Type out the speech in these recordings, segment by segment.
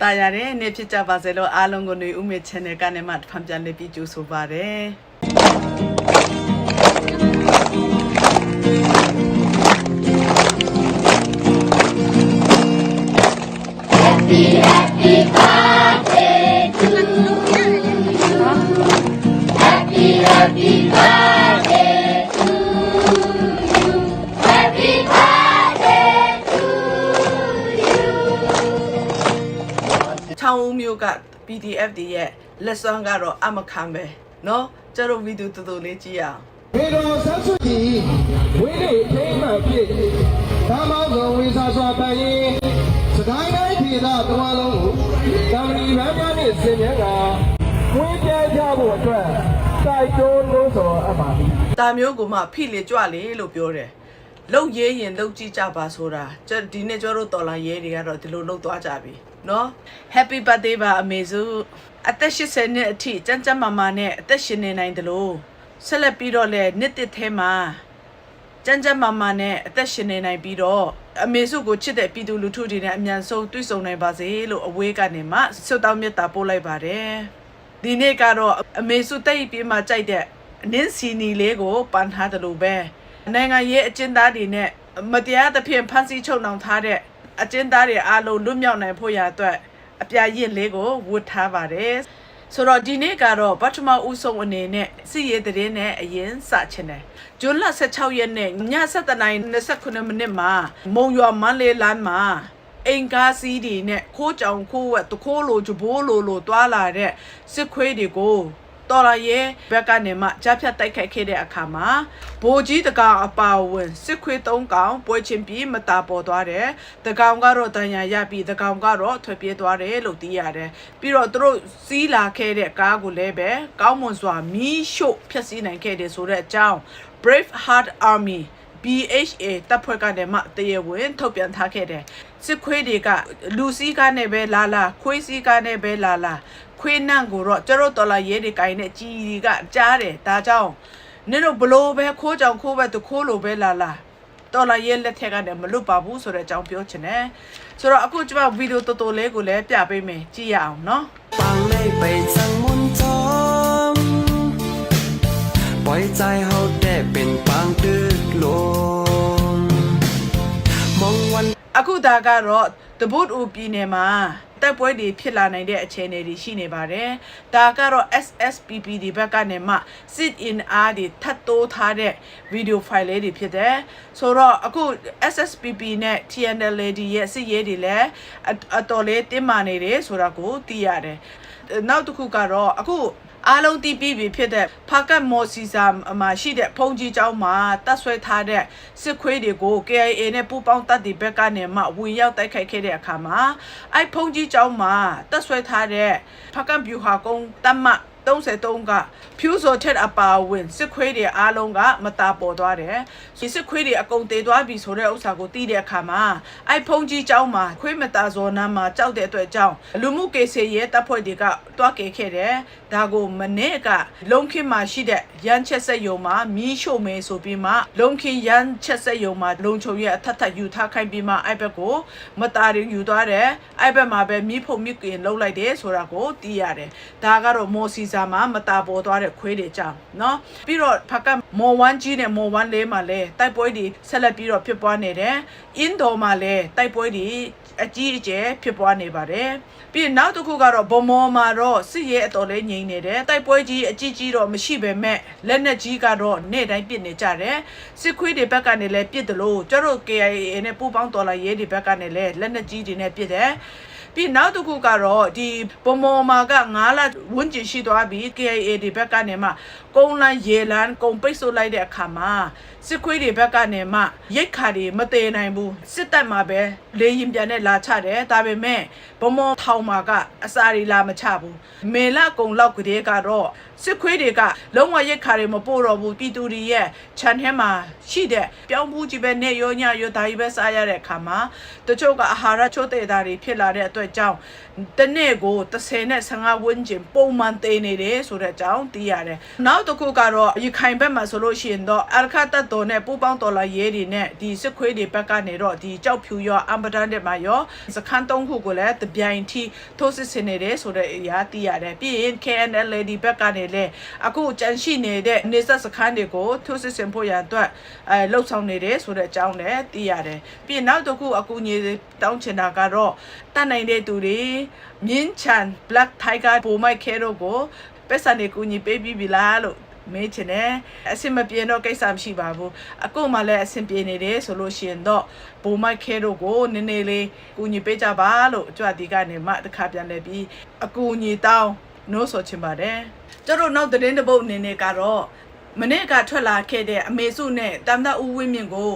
တာရတယ်နေ့ဖြစ်ကြပါစေလို့အားလုံးကိုຫນွေဥမေ channel ကနေမှဖန်ပြန်လေးပြီးကြိုဆိုပါရစေချော PDF တွေရဲ့လက်စွမ်းကတော့အမခံပဲเนาะကျတော့ဗီဒီယိုတူတူလေးကြည့်ရအောင် ဘေတော်ဆန်းစုကြည်ဝိနေထိမ့်မှဖြစ်ဒါမောင်းတော်ဝိစာစွာပန်ရင်စကိုင်းတိုင်းပြည်သားတဝါလုံးကိုကမ္ဘာကြီးများများနဲ့ဆင်မြန်းကဝင်းပြကြဖို့အတွက်တိုက်တွန်းလို့ဆိုအပ်ပါသည် ။တာမျိုးကမှဖိလေကြွလေလို့ပြောတယ်။လှုပ်ရဲရင်လှုပ်ကြည့်ကြပါဆိုတာကျဒီနေ့ကျတို့တော်လာရဲတွေကတော့ဒီလိုလှုပ်သွားကြပြီ နော် Happy birthday ပါအမေစုအသက်80နှစ်အထိကြမ်းကြမ်းမာမာနဲ့အသက်ရှင်နေနိုင်တယ်လို့ဆက်လက်ပြီးတော့လည်းနှစ်တစ်ထဲမှာကြမ်းကြမ်းမာမာနဲ့အသက်ရှင်နေနိုင်ပြီးတော့အမေစုကိုချစ်တဲ့ပြည်သူလူထုတွေနဲ့အမြန်ဆုံးတွေ့ဆုံနိုင်ပါစေလို့အဝေးကနေမှဆုတောင်းမေတ္တာပို့လိုက်ပါတယ်ဒီနေ့ကတော့အမေစုတိတ်ပြေးမှကြိုက်တဲ့အနင်းစီနီလေးကိုပန်ထားတယ်လို့ပဲနိုင်ငံရေးအကျဉ်းသားတွေနဲ့မတရားသဖြင့်ဖမ်းဆီးချုပ်နှောင်ထားတဲ့ အကျဉ်းသားတွေအားလုံးလွတ်မြောက်နိုင်ဖို့ရအတွက်အပြာရင့်လေးကိုဝတ်ထားပါတယ်ဆိုတော့ဒီနေ့ကတော့ပထမဦးဆုံးအနေနဲ့စီရတဲ့တဲ့နဲ့အရင်စချင်တယ်ဂျွန်လ16ရက်နေ့ည7:29မိနစ်မှာမုံရွာမန်းလေးလမ်းမှာအင်ကားစီးတွေနဲ့ခိုးကြောင်ခိုးဝက်တခိုးလိုဂျဘိုးလိုလိုတွာလာတဲ့စစ်ခွေးတွေကို တော်ရရဲ့ဘက်ကနေမှကြားဖြတ်တိုက်ခိုက်ခဲ့တဲ့အခါမှာဘိုးကြီးတကောင်အပါအဝင်စစ်ခွေး၃ကောင်ပွဲချင်းပြီးမတာပေါ်သွားတယ်။တကောင်ကတော့တန်ရာရပြီးတကောင်ကတော့ထွက်ပြေးသွားတယ်လို့သိရတယ်။ပြီးတော့သူတို့စီးလာခဲ့တဲ့ကားကိုလည်းပဲကောင်းမွန်စွာမီးရှို့ဖျက်ဆီးနိုင်ခဲ့တယ်ဆိုတဲ့အကြောင်း Brave Heart Army BHA တပ်ဖွဲ့ကနေမှတရားဝင်ထုတ်ပြန်ထားခဲ့တယ်စစ်ခွေးတွေကလူစည်းကားနဲ့ပဲလာလာခွေးစည်းကားနဲ့ပဲလာလာခွေးနန့်ကိုတော့ကျတို့တော်လာရဲတွေကိုင်းနဲ့ကြီးတွေကကြားတယ်ဒါကြောင့်နင်တို့ဘလို့ပဲခိုးကြောင်ခိုးပဲသူခိုးလို့ပဲလာလာတော်လာရဲလက်ထက်ကနေမလွတ်ပါဘူးဆိုတဲ့အကြောင်းပြောချင်တယ်ဆိုတော့အခုကျွန်မဗီဒီယိုတော်တော်လေးကိုလည်းပြပေးမယ်ကြည့်ရအောင်နော် ปาง ปล่อยใจเฮาแต่เป็นปางตึกลมมองวัน အခုဒါကတော့တပုတ်ဦးပြည်နယ်မှာတိုက်ပွဲတွေဖြစ်လာနိုင်တဲ့အခြေအနေတွေရှိနေပါတယ်။ဒါကတော့ SSPP ဒီဘက်ကနေမှ sit in R တွေထပ်တိုးထားတဲ့ video file လေးတွေဖြစ်တယ်။ဆိုတော့အခု SSPP နဲ့ TNL တွေရဲ့စစ်ရေးတွေလည်းအအတော်လေးတင်းမာနေတယ်ဆိုတာကိုသိရတယ်။နောက်တစ်ခုကတော့အခု အားလုံးတီးပြီးပြီဖြစ်တဲ့ဖာကတ်မော်စီဆာမှာရှိတဲ့ဖုန်ကြီးကျောင်းမှာတပ်ဆွဲထားတဲ့စစ်ခွေးတွေကို KIA နဲ့ပူးပေါင်းတပ်တွေဘက်ကနေမှဝင်ရောက်တိုက်ခိုက်ခဲ့တဲ့အခါမှာအဲ့ဖုန်ကြီးကျောင်းမှာတပ်ဆွဲထားတဲ့ဖာကတ်ဗျူဟာကုန်းတပ်မ33ကဖြူစော်ထက်အပါအဝင်စစ်ခွေးတွေအားလုံးကမတာပေါ်သွားတယ်။ဒီစစ်ခွေးတွေအကုန်တည်သွားပြီဆိုတဲ့ဥစ္စာကိုသိတဲ့အခါမှာအဲ့ဖုန်ကြီးကျောင်းမှာခွေးမတာဇော်နာမှာကြောက်တဲ့အတွက်ကြောင့်လူမှုကေဆေရဲ့တပ်ဖွဲ့တွေကတွားကယ်ခဲ့တယ်။ဒါကိုမနေ့ကလုံခင်းမှာရှိတဲ့ရန်ချက်ဆက်ယုံမှာမီးရှို့မယ်ဆိုပြီးမှလုံခင်းရန်ချက်ဆက်ယုံမှာလုံချုံရဲ့အထက်ထပ်ယူထားခိုင်းပြီးမှအဲ့ဘက်ကိုမတာရင်ယူသွားတယ်။အဲ့ဘက်မှာပဲမီးဖို့မြစ်ကင်လှုပ်လိုက်တယ်ဆိုတာကိုသိရတယ်။ဒါကတော့မော်စီစာမှာမတာပေါ်သွားတဲ့ခွေးတွေကြောင့်เนาะပြီးတော့ဖက်ကမော်ဝမ်ကြီးနဲ့မော်ဝမ်လေးမှာလည်းတိုက်ပွဲတွေဆက်လက်ပြီးတော့ဖြစ်ပွားနေတယ်။အင်ဒိုမှာလည်းတိုက်ပွဲတွေအကြီးအကျယ်ဖြစ်ပွားနေပါတယ်။ပြီးရင်နောက်တစ်ခုကတော့ဗမော်မှာတော့စစ်ရေးအတော်လေးငြိ မ်နေတယ်။တိုက်ပွဲကြီးအကြီးကြီးတော့မရှိပေမဲ့လက်နက်ကြီးကတော့နေ့တိုင်းပစ်နေကြတယ်။စစ်ခွေးတွေဘက်ကနေလည်းပစ်တယ်လို့ကျတို့ KIA နဲ့ပူးပေါင်းတော်လာရေးတွေဘက်ကနေလည်းလက်နက်ကြီးတွေနဲ့ပစ်တယ်။ ပြီးနောက်တစ်ခုကတော့ဒီဗမော်မာက9လဝန်းကျင်ရှိသွားပြီ KIA ဒီဘက်ကနေမှကုန်းလန်းရေလန်းကုံပိတ်ဆို့လိုက်တဲ့အခါမှာစစ်ခွေးတွေဘက်ကနေမှရိတ်ခါတွေမတည်နိုင်ဘူးစစ်တပ်မှာပဲလေရင်ပြန်နဲ့လာချတယ်ဒါပေမဲ့ဗမော်ထောင်မှာကအစာတွေလာမချဘူးမေလကုံလောက်ကလေးကတော့စစ်ခွေးတွေကလုံးဝရိတ်ခါတွေမပို့တော့ဘူးပြည်သူတွေရဲ့ခြံထဲမှာရှိတဲ့ပြောင်းဘူးကြီးပဲနဲ့ရောညရောဒါကြီးပဲစားရတဲ့အခါမှာတချို့ကအာဟာရချို့တဲ့တာတွေဖြစ်လာတဲ့အတွက်တဲ့အကြောင်းတနေ့ကို30နဲ့15ဝန်းကျင်ပုံမှန်တည်နေတယ်ဆိုတဲ့အကြောင်းသိရတယ်နောက်တစ်ခုကတော့ရခိုင်ဘက်မှာဆိုလို့ရှိရင်တော့အရခတ်တပ်တော်နဲ့ပူပေါင်းတော်လာရဲတွေနဲ့ဒီစစ်ခွေးတွေဘက်ကနေတော့ဒီကြောက်ဖြူရောအမ်ဘဒန်တဲ့မှာရောစခန်းသုံးခုကိုလည်းတပြိုင်ထိထိုးစစ်ဆင်နေတယ်ဆိုတဲ့အရာသိရတယ်ပြီးရင် KNL ဒီဘက်ကနေလည်းအခုကြန့်ရှိနေတဲ့နေဆက်စခန်းတွေကိုထိုးစစ်ဆင်ဖို့ရန်အတွက်အဲလှုပ်ဆောင်နေတယ်ဆိုတဲ့အကြောင်းလည်းသိရတယ်ပြီးရင်နောက်တစ်ခုအကူအညီတောင်းချင်တာကတော့ တတ်နိုင်တဲ့သူတွေမြင်းချန် Black Tiger ပုံမိုက်ခဲတို့ကိုပတ်စံနေကူညီပေးပြီးပြီလားလို့မေးချင်တယ်အဆင်မပြေတော့ကိစ္စမရှိပါဘူးအခုမှလည်းအဆင်ပြေနေတယ်ဆိုလို့ရှိရင်တော့ပုံမိုက်ခဲတို့ကိုနည်းနည်းလေးကူညီပေးကြပါလို့ကြွဒီကနေမှတစ်ခါပြန်လဲပြီးအကူအညီတောင်းနိုးဆိုချင်ပါတယ်ကျတို့နောက်သတင်းတစ်ပုတ်အနေနဲ့ကတော့မနေ့ကထွက်လာခဲ့တဲ့အမေစုနဲ့တမ်ဒဦးဝင်းမြင့်ကို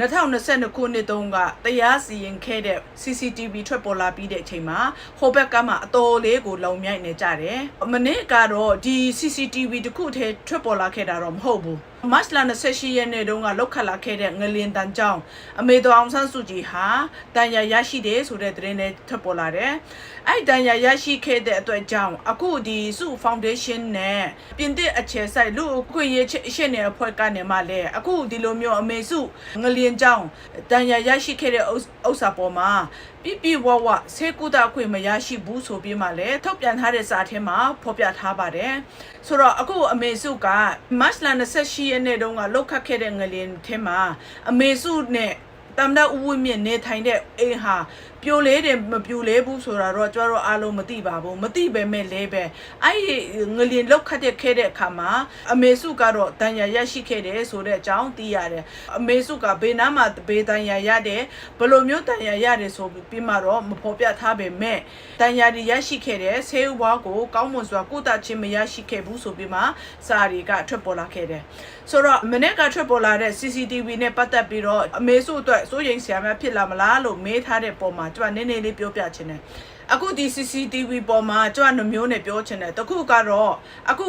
2022ခုနှစ်တုန်းကတရားစီရင်ခဲ့တဲ့ CCTV ထွက်ပေါ်လာပြီးတဲ့အချိန်မှာဟိုဘက်ကမှအတော်လေးကိုလုံမြိုက်နေကြတယ်။မနေ့ကတော့ဒီ CCTV တစ်ခုတည်းထွက်ပေါ်လာခဲ့တာတော့မဟုတ်ဘူး။မတ်လ28ရက်နေ့တုန်းကလောက်ခတ်လာခဲ့တဲ့ငလင်တန်ကြောင်းအမေတော်အောင်ဆန်းစုကြည်ဟာတန်ရာရရှိတယ်ဆိုတဲ့သတင်းနဲ့ထွက်ပေါ်လာတယ်။အဲ့တန်ရာရရှိခဲ့တဲ့အတွက်ကြောင့်အခုဒီစု foundation နဲ့ပြင်သစ်အခြေစိုက်လူအခွင့်အရေးရှင်းနေတဲ့အဖွဲ့ကနေမှလည်းအခုဒီလိုမျိုးအမေစုငလင်ကြောင်းတန်ရာရရှိခဲ့တဲ့ဥစ္စာပေါ်မှာ ပြပြဝဝဆေးကုသခွင့်မရရှိဘူးဆိုပြီးမှလည်းထုတ်ပြန်ထားတဲ့စာထဲမှာဖော်ပြထားပါတယ်ဆိုတော့အခုအမေစုကမတ်လ28ရက်နေ့တုန်းကလောက်ခတ်ခဲ့တဲ့ငလင်ထဲမှာအမေစုနဲ့တမ်ဒဦးဝင်းမြင့်နေထိုင်တဲ့အိမ်ဟာ ပြိုလဲတယ်မပြိုလဲဘူးဆိုတာတော့ကျွန်တော်တို့အားလုံးမသိပါဘူးမသိပဲမဲ့လဲပဲအဲ့ဒီငလင်လောက်ခတ်တဲ့ခဲတဲ့အခါမှာအမေစုကတော့တန်ရာရရှိခဲ့တယ်ဆိုတဲ့အကြောင်းသိရတယ်အမေစုကဘေးနားမှာဘေးတန်ရာရတယ်ဘယ်လိုမျိုးတန်ရာရတယ်ဆိုပြီးမှတော့မဖော်ပြထားပေမဲ့တန်ရာတွေရရှိခဲ့တဲ့ဆေးဥဘွားကိုကောင်းမွန်စွာကုသခြင်းမရရှိခဲ့ဘူးဆိုပြီးမှစာရီကထွက်ပေါ်လာခဲ့တယ် ဆိုတော့မနေ့ကထွက်ပေါ်လာတဲ့ CCTV နဲ့ပတ်သက်ပြီးတော့အမေစုအတွက်စိုးရိမ်စရာများဖြစ်လာမလားလို့မေးထားတဲ့ပုံမှာကျွန်တော်နည်းနည်းလေးပြောပြချင်တယ်အခုဒီ CCTV ပေါ်မှာကျွန်တော်နှမျိုးနဲ့ပြောချင်တယ်တခုကတော့အခု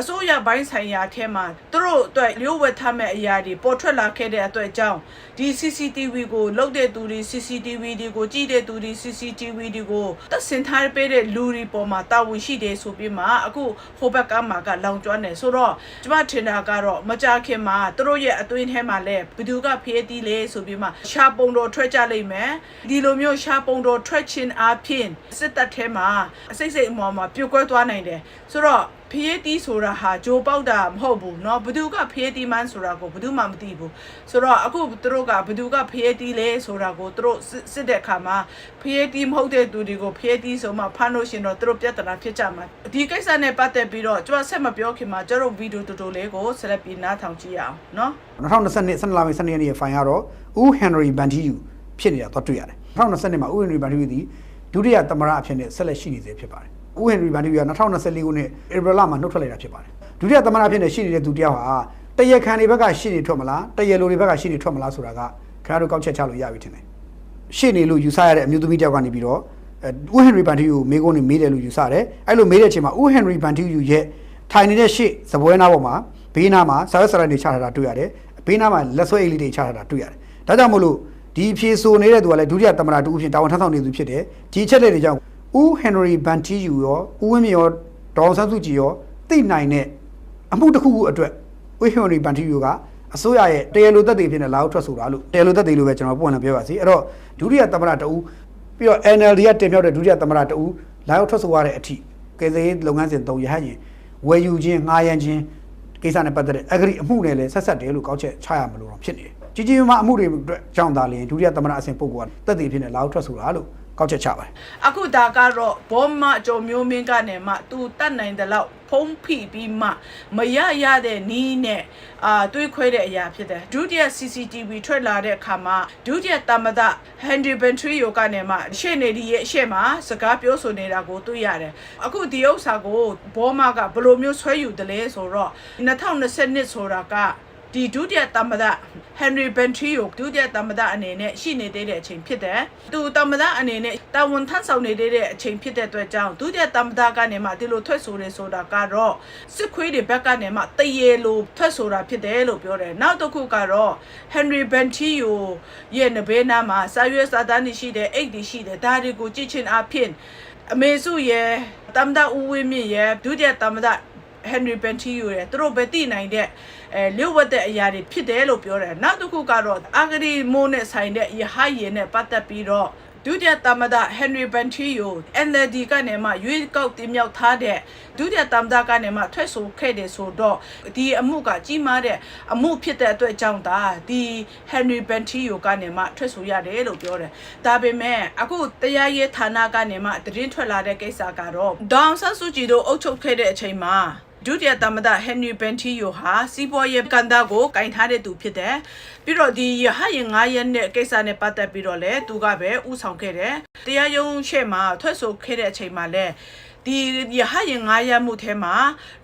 အစိုးရဘိုင်းဆိုင်ရာထဲမှာသူတို့အတွက်လျှို့ဝှက်ထားမဲ့အရာတွေပေါ်ထွက်လာခဲ့တဲ့အတွက်ကြောင့်ဒီ CCTV ကိုလုတ်တဲ့သူတွေ CCTV တွေကိုကြည့်တဲ့သူတွေ CCTV တွေကိုတက်ဆင်ထားပေးတဲ့လူတွေပေါ်မှာတာဝန်ရှိတယ်ဆိုပြီးမှအခုဟိုဘက်ကမှကလောင်ကျွမ်းတယ်ဆိုတော့ကျမထင်တာကတော့မကြခင်မှာသူတို့ရဲ့အတွင်းထဲမှာလဲဘသူကဖျေးတီးလဲဆိုပြီးမှရှားပုံတော်ထွက်ကြလိမ့်မယ်ဒီလိုမျိုးရှားပုံတော်ထွက်ခြင်းအပြင်စစ်တပ်ထဲမှာအစိတ်စိတ်အမော်မှာပြုတ်ကွဲသွားနိုင်တယ်ဆိုတော့ ဖျေးတီးဆိုတာဟာဂျိုပေါက်တာမဟုတ်ဘူးเนาะဘသူကဖျေးတီးမှန်းဆိုတာကိုဘသူမှမသိဘူးဆိုတော့အခုသူတို့ကဘသူကဖျေးတီးလဲဆိုတာကိုသူတို့စစ်စစ်တဲ့အခါမှာဖျေးတီးမဟုတ်တဲ့သူတွေကိုဖျေးတီးဆိုမှဖမ်းလို့ရှင်တော့သူတို့ပြဿနာဖြစ်ကြမှာဒီကိစ္စနဲ့ပတ်သက်ပြီးတော့ကျွန်တော်ဆက်မပြောခင်မှာကျွန်တော်ဗီဒီယိုတူတူလေးကိုဆက်လက်ပြီးနားထောင်ကြည့်ရအောင်เนาะ 2020 12လပိုင်း12ရက်နေ့ရဲ့ဖိုင်ကတော့ဦးဟန်နရီဘန်တီယူဖြစ်နေတာတော့တွေ့ရတယ်2020မှာဦးဟန်နရီဘန်တီယူသည်ဒုတိယသမ္မတအဖြစ်နဲ့ဆက်လက်ရှိနေသေးဖြစ်ပါတယ် ဦးဟန်နရီဘန်တီယူက2024ခုနှစ်ဧပြီလမှာနှုတ်ထွက်လိုက်တာဖြစ်ပါတယ်ဒုတိယသမ္မတအဖြစ်နဲ့ရှိနေတဲ့သူတယောက်ဟာတရခန်တွေဘက်ကရှိနေထွက်မလားတရလိုတွေဘက်ကရှိနေထွက်မလားဆိုတာကခင်ဗျားတို့ကောက်ချက်ချလို့ရပြီထင်တယ်ရှိနေလို့ယူဆရတဲ့အမျိုးသမီးတယောက်ကနေပြီးတော့အဲဦးဟန်နရီဘန်တီယူမေးခွန်းနေမေးတယ်လို့ယူဆတယ်အဲ့လိုမေးတဲ့အချိန်မှာဦးဟန်နရီဘန်တီယူရဲ့ထိုင်နေတဲ့ရှေ့စပွဲနားပေါ်မှာဘေးနားမှာဆာရက်ဆရက်တွေချထားတာတွေ့ရတယ်ဘေးနားမှာလက်ဆွဲအိတ်လေးတွေချထားတာတွေ့ရတယ်ဒါကြောင့်မို့လို့ဒီအဖြေဆိုနေတဲ့သူကလည်းဒုတိယသမ္မတတူအဖြစ်တာဝန်ထမ်းဆောင်နေသူဖြစ်တယ်ဒီအချက်လက်တွေကြောင့် ဦးဟန်နရီဘန်တီယူရောဦးဝင်းမြရောဒေါအောင်ဆန်းစုကြည်ရောသိနိုင်တဲ့အမှုတစ်ခုခုအတွက်ဦးဟန်နရီဘန်တီယူကအစိုးရရဲ့တရားလိုသက်သေဖြစ်နေလာအောင်ထွက်ဆိုတာလို့တရားလိုသက်သေလို့ပဲကျွန်တော်ပုံနဲ့ပြောပါစီအဲ့တော့ဒုတိယသမ္မတတူပြီးတော့ NLD ကတင်ပြတဲ့ဒုတိယသမ္မတတူလာအောင်ထွက်ဆိုရတဲ့အထိကယ်ဆယ်ရေးလုပ်ငန်းစဉ်သုံးရဟရင်ဝယ်ယူခြင်းငှားရမ်းခြင်းကိစ္စနဲ့ပတ်သက်တဲ့အဂရိအမှုနဲ့လည်းဆက်ဆက်တယ်လို့ကောက်ချက်ချရမလို့တော့ဖြစ်နေတယ်ကြီးကြီးမားမားအမှုတွေအတွက်ကြောင့်သာလျှင်ဒုတိယသမ္မတအဆင့်ပုဂ္ဂိုလ်ကတက်တည်ဖြစ်နေလာအောင်ထွက်ဆိုတာလို့ ကောက်ချက်ချပါတယ်အခုဒါကတော့ဘောမအကျော်မျိုးမင်းကနေမှသူတတ်နိုင်တဲ့လောက်ဖုံးဖိပြီးမှမရရတဲ့နီးနဲ့အာတွေးခွဲတဲ့အရာဖြစ်တယ်ဒုတိယ CCTV ထွက်လာတဲ့အခါမှာဒုတိယတမဒ Henry Bentry ယောကနေမှရှေ့နေဒီရဲ့အရှေ့မှာစကားပြောဆိုနေတာကိုတွေ့ရတယ်အခုဒီဥစ္စာကိုဘောမကဘယ်လိုမျိုးဆွဲယူတယ်လဲဆိုတော့2020ဆိုတာက ဒီဒုတိယသမ္မတ Henry Bentry ကိုဒုတိယသမ္မတအနေနဲ့ရှိနေသေးတဲ့အချိန်ဖြစ်တယ်။သူသမ္မတအနေနဲ့တာဝန်ထမ်းဆောင်နေသေးတဲ့အချိန်ဖြစ်တဲ့အတွက်ကြောင့်ဒုတိယသမ္မတကနေမှဒီလိုထွက်ဆိုနေဆိုတာကတော့စစ်ခွေးတွေဘက်ကနေမှတရေလိုထွက်ဆိုတာဖြစ်တယ်လို့ပြောတယ်။နောက်တစ်ခုကတော့ Henry Bentry ကိုရဲ့နဘေးနားမှာစာရွက်စာတမ်းတွေရှိတယ်အိတ်တွေရှိတယ်ဒါတွေကိုကြည့်ချင်းအဖြစ်အမေစုရဲ့တမ်ဒဦးဝင်းမြင့်ရဲ့ဒုတိယသမ္မတ Henry Bentiu ရဲ့သူတို့ပဲတည်နိုင်တဲ့အဲလျှို့ဝှက်တဲ့အရာတွေဖြစ်တယ်လို့ပြောတယ်နောက်တစ်ခုကတော့အာဂရီမိုးနဲ့ဆိုင်တဲ့ယဟယင်နဲ့ပတ်သက်ပြီးတော့ဒုတိယသမ္မတ Henry Bentiu NLD ကနေမှရွေးကောက်တင်မြှောက်ထားတဲ့ဒုတိယသမ္မတကနေမှထွက်ဆိုခဲ့တယ်ဆိုတော့ဒီအမှုကကြီးမားတဲ့အမှုဖြစ်တဲ့အတွက်ကြောင့်ဒါဒီ Henry Bentiu ကနေမှထွက်ဆိုရတယ်လို့ပြောတယ်ဒါပေမဲ့အခုတရားရေးဌာနကနေမှသတင်းထွက်လာတဲ့ကိစ္စကတော့ဒေါအောင်ဆန်းစုကြည်တို့အုပ်ချုပ်ခဲ့တဲ့အချိန်မှာ ဒုတိယသမ္မတဟန်နရီဘန်တီယိုဟာစီးပွားရေးကန်တာကိုကင်ထားတဲ့သူဖြစ်တယ်။ပြီးတော့ဒီရဟရင်9ရက်နဲ့ကိစ္စနဲ့ပတ်သက်ပြီးတော့လည်းသူကပဲဥဆောင်ခဲ့တယ်။တရားရုံးရှေ့မှာထွက်ဆိုခဲ့တဲ့အချိန်မှာလည်းဒီရဟရင်9ရက်မှုထဲမှာ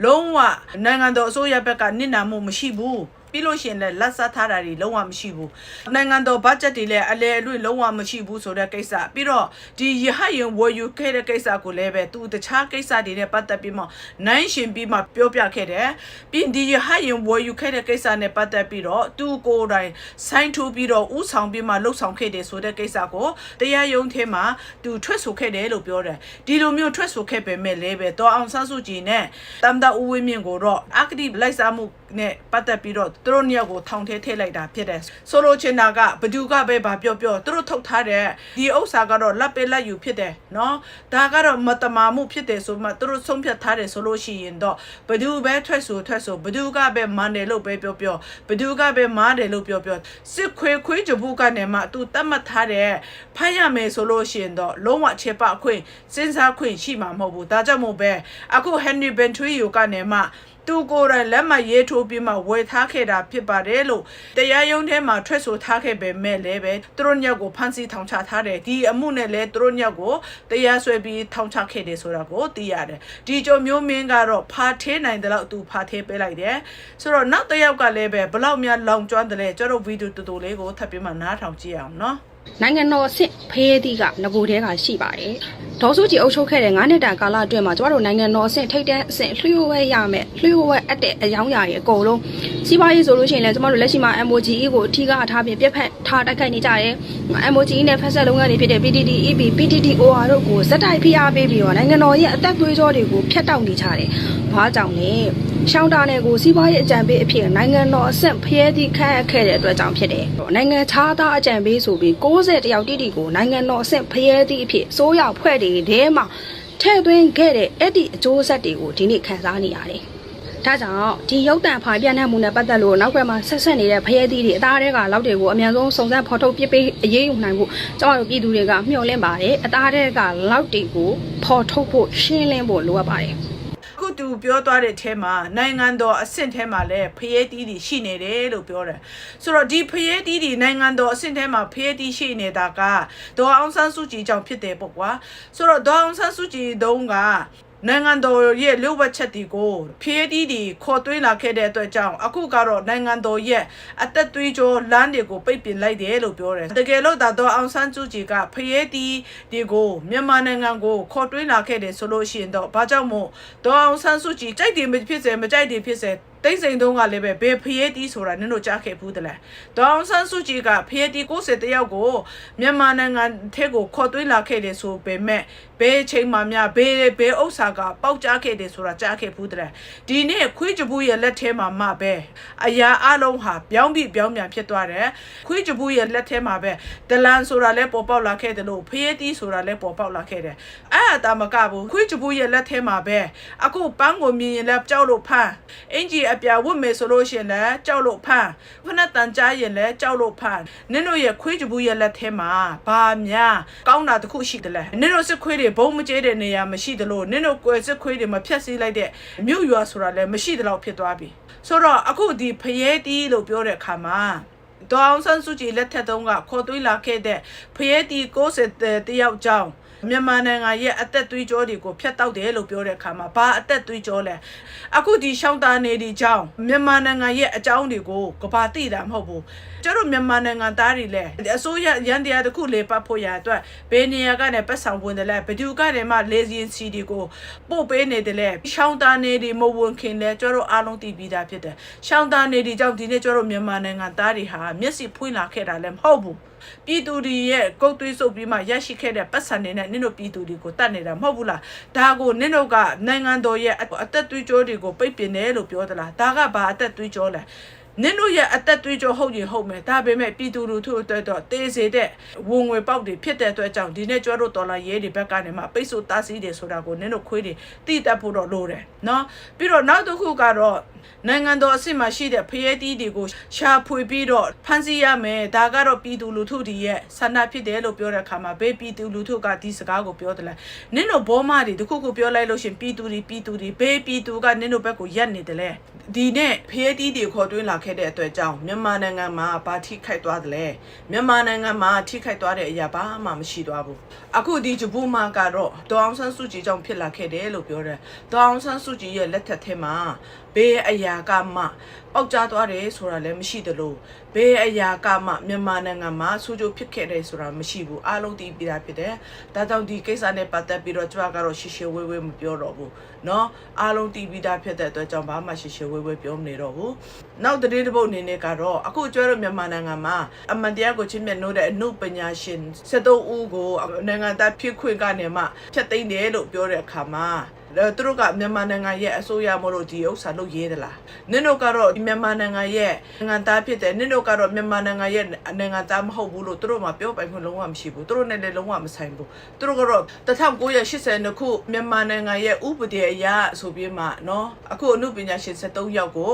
လုံးဝနိုင်ငံတော်အစိုးရဘက်ကနစ်နာမှုမရှိဘူး။ ပြီးလို့ရှိရင်လည်းလက်ဆက်ထားတာတွေလုံးဝမရှိဘူးနိုင်ငံတော်ဘတ်ဂျက်တွေလည်းအလဲအလွတ်လုံးဝမရှိဘူးဆိုတဲ့ကိစ္စပြီးတော့ဒီရဟယင်ဝယ်ယူခဲ့တဲ့ကိစ္စကိုလည်းပဲသူတခြားကိစ္စတွေနဲ့ပတ်သက်ပြီးမှနိုင်ရှင်ပြီးမှပြောပြခဲ့တယ်ပြီးဒီရဟယင်ဝယ်ယူခဲ့တဲ့ကိစ္စနဲ့ပတ်သက်ပြီးတော့သူကိုယ်တိုင်ဆိုင်းထိုးပြီးတော့ဥဆောင်ပြီးမှလှုပ်ဆောင်ခဲ့တယ်ဆိုတဲ့ကိစ္စကိုတရားရုံးထဲမှာသူထွက်ဆိုခဲ့တယ်လို့ပြောတယ်ဒီလိုမျိုးထွက်ဆိုခဲ့ပေမဲ့လည်းပဲတော်အောင်ဆန်းစုကြည်နဲ့တမ်ဒဦးဝင်းမြင့်ကိုတော့အကတိလိုက်စားမှုနဲ့ပတ်သက်ပြီးတော့သူတို့နှစ်ယောက်ကိုထောင်ထဲထည့်လိုက်တာဖြစ်တယ်ဆိုလိုချင်တာကဘသူကပဲဗာပြောပြောသူတို့ထုတ်ထားတဲ့ဒီဥစ္စာကတော့လက်ပဲလက်ယူဖြစ်တယ်နော်ဒါကတော့မတမာမှုဖြစ်တယ်ဆိုမှသူတို့ဆုံးဖြတ်ထားတယ်ဆိုလို့ရှိရင်တော့ဘသူပဲထွက်ဆိုထွက်ဆိုဘသူကပဲမန်တယ်လို့ပဲပြောပြောဘသူကပဲမားတယ်လို့ပြောပြောစစ်ခွေခွေးကြဘူးကနေမှသူတတ်မှတ်ထားတဲ့ဖိုင်ရမယ်ဆိုလို့ရှိရင်တော့လုံးဝခြေပခွင့်စဉ်းစားခွင့်ရှိမှာမဟုတ်ဘူးဒါကြောင့်မို့ပဲအခု Henry Bentry ကိုကနေမှ သူကိုယ်တိုင်လက်မှတ်ရေးထိုးပြီးမှဝယ်ထားခဲ့တာဖြစ်ပါတယ်လို့တရားရုံးထဲမှာထွက်ဆိုထားခဲ့ပေမဲ့လည်းပဲသူတို့ညောက်ကိုဖမ်းဆီးထောင်ချထားတယ်ဒီအမှုနဲ့လည်းသူတို့ညောက်ကိုတရားစွဲပြီးထောင်ချခဲ့တယ်ဆိုတာကိုသိရတယ်ဒီကြုံမျိုးမင်းကတော့ဖာသေးနိုင်တယ်လို့သူဖာသေးပေးလိုက်တယ်ဆိုတော့နောက်တစ်ယောက်ကလည်းပဲဘလောက်များလောင်ကျွမ်းတယ်လဲကျတော့ဗီဒီယိုတူတူလေးကိုထပ်ပြီးမှနားထောင်ကြည့်အောင်နော် နိုင်ငံတော်အဆင့်ဖေးသီးကငကိုတဲကရှိပါတယ်။ဒေါ်စုကြည်အုပ်ချုပ်ခဲ့တဲ့9နှစ်တာကာလအတွင်းမှာကျမတို့နိုင်ငံတော်အဆင့်ထိပ်တန်းအဆင့်လျှို့ဝဲရမယ်လျှို့ဝဲအပ်တဲ့အယောင်းအရာတွေအကုန်လုံးစီးပွားရေးဆိုလို့ရှိရင်လည်းကျမတို့လက်ရှိမှာ MOGE ကိုအထီးကအထားပြီးပြက်ဖက်ထားတိုက်ခိုက်နေကြတယ်။ MOGE နဲ့ဖက်ဆက်လုပ်ငန်းတွေဖြစ်တဲ့ PTT EP PTTOR တို့ကိုစက်တိုက်ဖိအားပေးပြီးတော့နိုင်ငံတော်ရဲ့အသက်သွေးကြောတွေကိုဖျက်တောက်နေကြတယ်။ဘာကြောင့်လဲ။ရှောင်းတာနယ်ကိုစီးပွားရေးအကြံပေးအဖြစ်နိုင်ငံတော်အဆင့်ဖျဲသီးခန့်အပ်ခဲ့တဲ့အတွက်ကြောင့်ဖြစ်တယ်။နိုင်ငံခြားသားအကြံပေးဆိုပြီး60တယောက်တိတိကိုနိုင်ငံတော်အဆင့်ဖျဲသီးအဖြစ်စိုးရဖွဲ့တွေထဲမှာထည့်သွင်းခဲ့တဲ့အဲ့ဒီအကျိုးဆက်တွေကိုဒီနေ့ခံစားနေရတယ်။ဒါကြောင့်ဒီရုပ်တံဖာပြန့်နှံ့မှုနဲ့ပတ်သက်လို့နောက်ွယ်မှာဆက်ဆက်နေတဲ့ဖျဲသီးတွေအသားတွေကလောက်တွေကိုအများဆုံးစုံစမ်းဖော်ထုတ်ပြပေးအရေးယူနိုင်ဖို့ကျမတို့ပြည်သူတွေကမျှော်လင့်ပါတယ်။အသားတွေကလောက်တွေကိုဖော်ထုတ်ဖို့ရှင်းလင်းဖို့လိုအပ်ပါတယ်။အခုသူ ပြောသွားတဲ့အဲမှာနိုင်ငံတော်အဆင့်ထဲမှာလည်းဖျဲတီးတီရှိနေတယ်လို့ပြောတယ်ဆိုတော့ဒီဖျဲတီးတီနိုင်ငံတော်အဆင့်ထဲမှာဖျဲတီးရှိနေတာကဒေါ်အောင်ဆန်းစုကြည်ကြောင့်ဖြစ်တယ်ပေါ့ကွာဆိုတော့ဒေါ်အောင်ဆန်းစုကြည်တုံးက နိုင်ငံတော်ရဲ့လျှို့ဝှက်ချက်တီကိုဖျဲတီးတီခေါ်သွင်းလာခဲ့တဲ့အတွက်ကြောင့်အခုကတော့နိုင်ငံတော်ရဲ့အသက်သွေးကြောလမ်းတွေကိုပိတ်ပင်လိုက်တယ်လို့ပြောတယ်တကယ်လို့ဒါတော့အောင်ဆန်းစုကြည်ကဖျဲတီးဒီကိုမြန်မာနိုင်ငံကိုခေါ်သွင်းလာခဲ့တယ်ဆိုလို့ရှိရင်တော့ဘာကြောင့်မို့ဒေါ်အောင်ဆန်းစုကြည်ကြိုက်တယ်မဖြစ်စေမကြိုက်တယ်ဖြစ်စေ တိတ်စိန်တုံးကလည်းပဲဘယ်ဖျဲတီးဆိုတာနင်တို့ကြားခဲ့ဘူးတလဲဒေါ်အောင်ဆန်းစုကြည်ကဖျဲတီး60တယောက်ကိုမြန်မာနိုင်ငံထက်ကိုခေါ်သွင်းလာခဲ့တယ်ဆိုပေမဲ့ဘယ်အချိန်မှများဘယ်ဘယ်ဥစ္စာကပေါက်ကြားခဲ့တယ်ဆိုတာကြားခဲ့ဘူးတလဲဒီနေ့ခွေးကြဘူးရဲ့လက်ထဲမှာမှပဲအရာအလုံးဟာပြောင်းပြီးပြောင်းပြန်ဖြစ်သွားတယ်ခွေးကြဘူးရဲ့လက်ထဲမှာပဲဒလန်ဆိုတာလည်းပေါ်ပေါက်လာခဲ့တယ်လို့ဖျဲတီးဆိုတာလည်းပေါ်ပေါက်လာခဲ့တယ်အဲ့အတာမကဘူးခွေးကြဘူးရဲ့လက်ထဲမှာပဲအခုပန်းကိုမြင်ရင်လည်းကြောက်လို့ဖမ်းအင်ကြီးအပြာဝတ်မယ်ဆိုလို့ရှိရင်လည်းကြောက်လို့ဖမ်းဖနက်တန်ကြားရင်လည်းကြောက်လို့ဖမ်းနင်တို့ရဲ့ခွေးကြဘူးရဲ့လက်ထဲမှာဘာများကောင်းတာတစ်ခုရှိတယ်လဲနင်တို့စစ်ခွေးတွေဘုံမကျဲတဲ့နေရာမရှိတယ်လို့နင်တို့ကွယ်စစ်ခွေးတွေမဖြတ်စည်းလိုက်တဲ့မြို့ရွာဆိုတာလည်းမရှိတယ်လို့ဖြစ်သွားပြီဆိုတော့အခုဒီဖျဲတီးလို့ပြောတဲ့အခါမှာဒေါအောင်ဆန်းစုကြည်လက်ထက်တုန်းကခေါ်သွေးလာခဲ့တဲ့ဖျဲတီ60တယောက်ကြောင်း မြန်မာနိုင်ငံရဲ့အသက်သွေးကြောတွေကိုဖျက်တောက်တယ်လို့ပြောတဲ့အခါမှာဘာအသက်သွေးကြောလဲအခုဒီရှောင်းသားနေဒီကြောင်းမြန်မာနိုင်ငံရဲ့အကြောင်းတွေကိုကဘာသိတာမဟုတ်ဘူးကျတို့မြန်မာနိုင်ငံသားတွေလည်းအစိုးရရန်တရားတစ်ခုလေပတ်ဖို့ရအတွက်ဘယ်နေရာကနေပတ်ဆောင်ဝင်တယ်လဲဘယ်သူကနေမှလေစီရင်စီတွေကိုပို့ပေးနေတယ်လဲရှောင်းသားနေဒီမဝင်ခင်လဲကျတို့အားလုံးသိပြီးသားဖြစ်တယ်ရှောင်းသားနေဒီကြောင့်ဒီနေ့ကျတို့မြန်မာနိုင်ငံသားတွေဟာမျက်စိဖွင့်လာခဲ့တာလည်းမဟုတ်ဘူး ပြည်သူတွေရဲ့ကုတ်သွေးစုပ်ပြီးမှရရှိခဲ့တဲ့ပတ်စံတွေနဲ့နင်တို့ပြည်သူတွေကိုတတ်နေတာမဟုတ်ဘူးလားဒါကိုနင်တို့ကနိုင်ငံတော်ရဲ့အသက်သွေးကြောတွေကိုပိတ်ပင်တယ်လို့ပြောသလားဒါကဘာအသက်သွေးကြောလဲ နင်တို့ရဲ့အသက်သွေးကြောဟုတ်ရင်ဟုတ်မယ်ဒါပေမဲ့ပြည်သူလူထုအတွက်တော့တေးစေတဲ့ဝင်ငွေပေါက်တွေဖြစ်တဲ့အတွက်ကြောင့်ဒီနေ့ကျွတ်တို့တော်လာရဲတွေဘက်ကနေမှပိတ်ဆို့တားဆီးတယ်ဆိုတာကိုနင်တို့ခွေးတွေတိတတ်ဖို့တော့လိုတယ်နော်ပြီးတော့နောက်တစ်ခုကတော့နိုင်ငံတော်အဆင့်မှာရှိတဲ့ဖရဲတီးတွေကိုရှာဖွေပြီးတော့ဖမ်းဆီးရမယ်ဒါကတော့ပြည်သူလူထုတွေရဲ့ဆန္ဒဖြစ်တယ်လို့ပြောတဲ့အခါမှာဘေးပြည်သူလူထုကဒီစကားကိုပြောတယ်လဲနင်တို့ဘောမတွေတခုခုပြောလိုက်လို့ရှရင်ပြည်သူတွေပြည်သူတွေဘေးပြည်သူကနင်တို့ဘက်ကိုရက်နေတယ်လေဒီနဲ့ဖရဲတီးတွေခေါ်တွင်းလာခဲ့တဲ့အတွက်ကြောင့်မြန်မာနိုင်ငံမှာဘာထိခိုက်သွားတယ်လဲမြန်မာနိုင်ငံမှာထိခိုက်သွားတဲ့အရာဘာမှမရှိသွားဘူးအခုဒီဂျပူမာကတော့ဒေါအောင်ဆန်းစုကြည်ကြောင့်ဖြစ်လာခဲ့တယ်လို့ပြောတယ်ဒေါအောင်ဆန်းစုကြည်ရဲ့လက်ထက်ထဲမှာ ဘေးအရာကမှပေါက်ကြားသွားတယ်ဆိုတာလည်းမရှိသလိုဘေးအရာကမှမြန်မာနိုင်ငံမှာဆူဂျိုဖြစ်ခဲ့တယ်ဆိုတာမရှိဘူးအားလုံးသိပြီးသားဖြစ်တယ်။ဒါကြောင့်ဒီကိစ္စနဲ့ပတ်သက်ပြီးတော့ကျွန်မကတော့ရှေရှေဝေးဝေးမပြောတော့ဘူး။နော်အားလုံးသိပြီးသားဖြစ်တဲ့အတွက်ကြောင့်ဘာမှရှေရှေဝေးဝေးပြောမနေတော့ဘူး။နောက်သတင်းတစ်ပုဒ်အနေနဲ့ကတော့အခုကျွဲတို့မြန်မာနိုင်ငံမှာအမှန်တရားကိုချင်းမြတ်နိုးတဲ့အမှုပညာရှင်73ဦးကိုနိုင်ငံသားဖြစ်ခွင့်ကနေမှဖျက်သိမ်းတယ်လို့ပြောတဲ့အခါမှာ သူတို့ကမြန်မာနိုင်ငံရဲ့အစိုးရမလို့ဒီဥစ္စာလုပ်ရေးသလားနင်တို့ကတော့မြန်မာနိုင်ငံရဲ့နိုင်ငံသားဖြစ်တယ်နင်တို့ကတော့မြန်မာနိုင်ငံရဲ့နိုင်ငံသားမဟုတ်ဘူးလို့သူတို့မှပြောပိုင်ခွင့်လုံးဝမရှိဘူးသူတို့နဲ့လည်းလုံးဝမဆိုင်ဘူးသူတို့ကတော့1980ခုမြန်မာနိုင်ငံရဲ့ဥပဒေအရဆိုပြီးမှနော်အခုအမှုပညာရှင်73ယောက်ကို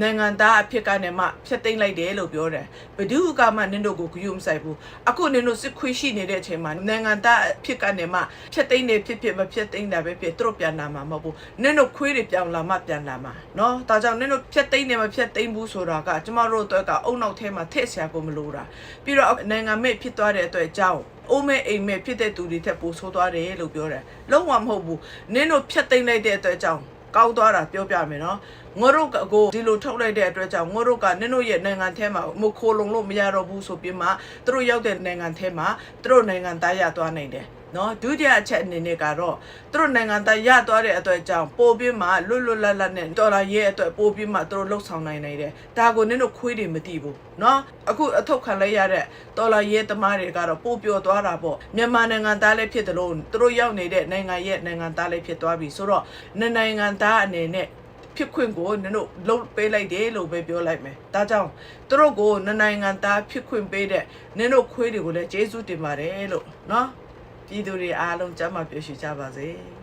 နိုင်ငံသားအဖြစ်ကနေမှဖျက်သိမ်းလိုက်တယ်လို့ပြောတယ်ဘဒုကမှနင်တို့ကိုဂရုမစိုက်ဘူးအခုနင်တို့စစ်ခွေးရှိနေတဲ့အချိန်မှာနိုင်ငံသားအဖြစ်ကနေမှဖျက်သိမ်းနေဖြစ်ဖြစ်မဖျက်သိမ်းတာပဲဖြစ်သူတို့ပြန်လာမှာမဟုတ်ဘူးနင်တို့ခွေးတွေပြောင်းလာမှပြန်လာမှာเนาะဒါကြောင့်နင်တို့ဖျက်သိမ်းနေမဖျက်သိမ်းဘူးဆိုတာကကျမတို့အတွက်ကအုံနောက်ထဲမှာထည့်ဆရာကိုမလိုတာပြီးတော့နိုင်ငံမဲ့ဖြစ်သွားတဲ့အတွက်အကြောင်းအိုးမဲ့အိမ်မဲ့ဖြစ်တဲ့သူတွေထက်ပိုဆိုးသွားတယ်လို့ပြောတယ်လုံးဝမဟုတ်ဘူးနင်တို့ဖျက်သိမ်းလိုက်တဲ့အတွက်အကြောင်းကောက်သွားတာပြောပြမယ်နော်ငါတို့ကကိုဒီလိုထုတ်လိုက်တဲ့အတွက်ကြောင့်ငါတို့ကနင်တို့ရဲ့နိုင်ငံထဲမှာမခိုးလုံလို့မရတော့ဘူးဆိုပြီးမှသူတို့ရောက်တဲ့နိုင်ငံထဲမှာသူတို့နိုင်ငံသားရသွားနိုင်တယ် နော်ဒုတိယအချက်အနေနဲ့ကတော့သူတို့နိုင်ငံသားရသွားတဲ့အတွက်ကြောင့်ပို့ပြီးမှလွတ်လွတ်လပ်လပ်နဲ့ဒေါ်လာရဲ့အတွက်ပို့ပြီးမှသူတို့လှုပ်ဆောင်နိုင်နေတယ်ဒါကိုနင်တို့ခွေးတွေမသိဘူးနော်အခုအထုတ်ခံလိုက်ရတဲ့ဒေါ်လာရဲ့တမားတွေကတော့ပို့ပြောသွားတာပေါ့မြန်မာနိုင်ငံသားလည်းဖြစ်တယ်လို့သူတို့ရောက်နေတဲ့နိုင်ငံရဲ့နိုင်ငံသားလည်းဖြစ်သွားပြီဆိုတော့နှစ်နိုင်ငံသားအနေနဲ့ဖြစ်ခွင့်ကိုနင်တို့လုံးပေးလိုက်တယ်လို့ပဲပြောလိုက်မယ်။ဒါကြောင့်သူတို့ကိုနစ်နိုင်ငံသားဖြစ်ခွင့်ပေးတဲ့နင်တို့ခွေးတွေကိုလည်းကျေးဇူးတင်ပါတယ်လို့နော်။ ပြည်သူတွေအားလုံးကြမ်းမှပြောရှိကြပါစေ။